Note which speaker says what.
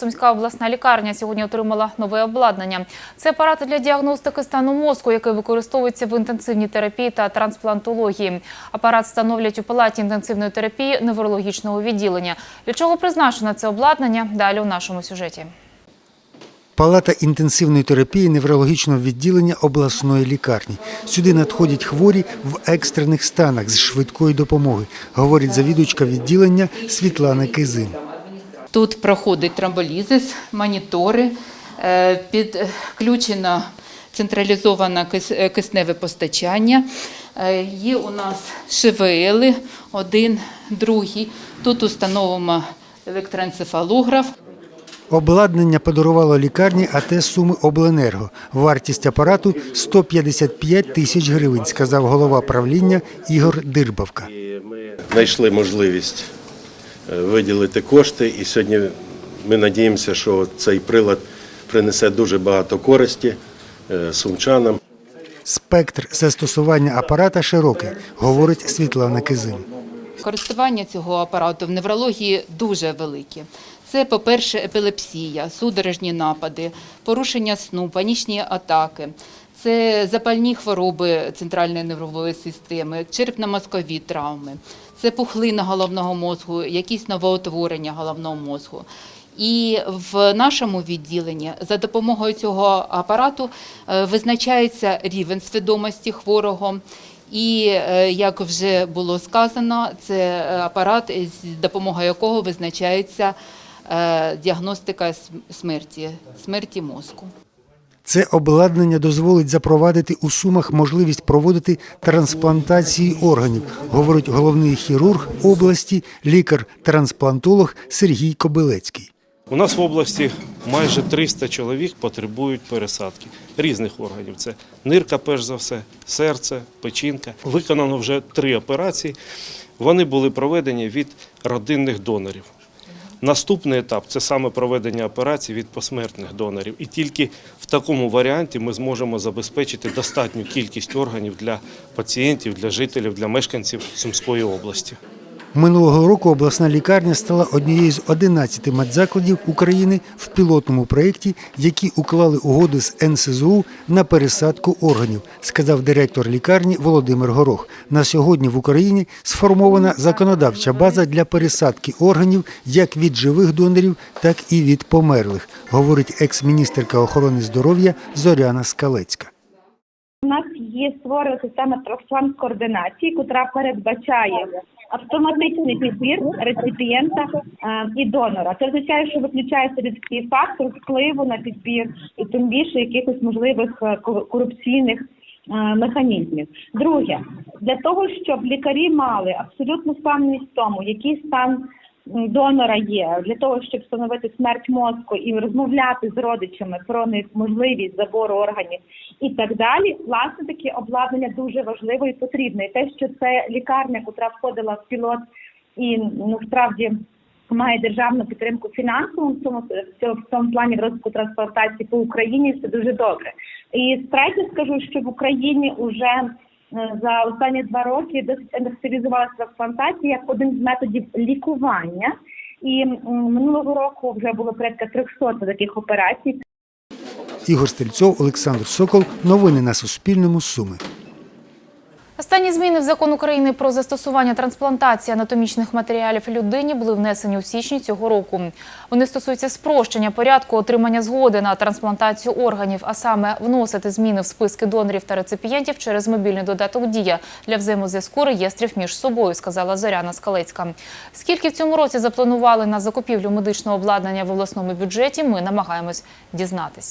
Speaker 1: Сумська обласна лікарня сьогодні отримала нове обладнання. Це апарати для діагностики стану мозку, який використовується в інтенсивній терапії та трансплантології. Апарат встановлять у палаті інтенсивної терапії неврологічного відділення. Для чого призначено це обладнання? Далі у нашому сюжеті.
Speaker 2: Палата інтенсивної терапії неврологічного відділення обласної лікарні. Сюди надходять хворі в екстрених станах з швидкої допомоги, говорить завідувачка відділення Світлана Кизин.
Speaker 3: Тут проходить тромболізис, монітори, е, підключено централізоване е, кисневе постачання. Е, Є у нас ШВЛ, один, другий. Тут установимо електроенцефалограф.
Speaker 2: Обладнання подарувало лікарні АТ Суми Обленерго. Вартість апарату 155 тисяч гривень, сказав голова правління Ігор Дирбавка.
Speaker 4: Ми знайшли можливість е, виділити кошти, і сьогодні ми надіємося, що цей прилад принесе дуже багато користі е, сумчанам.
Speaker 2: Спектр застосування апарата широкий, говорить Світлана Кизин.
Speaker 3: Користування цього апарату в неврології дуже велике. Це, по-перше, епілепсія, судорожні напади, порушення сну, панічні атаки. Це запальні хвороби центральної нервової системи, черепно-мозкові травми, це пухлина головного мозку, якісь новоутворення головного мозку. І в нашому відділенні за допомогою цього апарату е, визначається рівень свідомості хворого. І е, як вже було сказано, це апарат, з допомогою якого визначається діагностика смерті, смерті мозку.
Speaker 2: Це обладнання дозволить запровадити у Сумах можливість проводити трансплантації органів, говорить головний хірург області, лікар-трансплантолог Сергій Кобилецький.
Speaker 5: У нас в області майже 300 чоловік потребують пересадки різних органів. Це нирка, перш за все, серце, печінка. Виконано вже три операції. Вони були проведені від родинних донорів. Наступний етап це саме проведення операцій від посмертних донорів. І тільки в такому варіанті ми зможемо забезпечити достатню кількість органів для пацієнтів, для жителів, для мешканців Сумської області.
Speaker 2: Минулого року обласна лікарня стала однією з 11 медзакладів України в пілотному проєкті, які уклали угоди з НСЗУ на пересадку органів, сказав директор лікарні Володимир Горох. На сьогодні в Україні сформована законодавча база для пересадки органів як від живих донорів, так і від померлих, говорить екс-міністерка охорони здоров'я Зоряна Скалецька.
Speaker 6: У нас є створена система трансплант координації, яка передбачає автоматичний підбір реципієнта е, і донора. Це означає, що виключається людський фактор впливу на підбір і тим більше якихось можливих е, корупційних е, механізмів. Друге, для того, щоб лікарі мали абсолютну впевненість в тому, який стан донора є, для того, щоб встановити смерть мозку і розмовляти з родичами про можливість забору органів і так далі. Власне таке обладнання дуже важливо і потрібне. І те, що це лікарня, яка входила в пілот і ну справді має державну підтримку фінансову в цьому, в цьому плані розвитку трансплантації по Україні. Це дуже добре. І третє скажу, що в Україні вже за останні два роки досить індексивізувалася трансплантація як один з методів лікування. І минулого року вже було порядка 300 таких операцій.
Speaker 2: Ігор Стрільцов, Олександр Сокол. Новини на Суспільному. Суми.
Speaker 1: Останні зміни в закон України про застосування трансплантації анатомічних матеріалів людині були внесені у січні цього року. Вони стосуються спрощення порядку отримання згоди на трансплантацію органів, а саме вносити зміни в списки донорів та реципієнтів через мобільний додаток Дія для взаємозв'язку реєстрів між собою, сказала Зоряна Скалецька. Скільки в цьому році запланували на закупівлю медичного обладнання в обласному бюджеті, ми намагаємось дізнатись.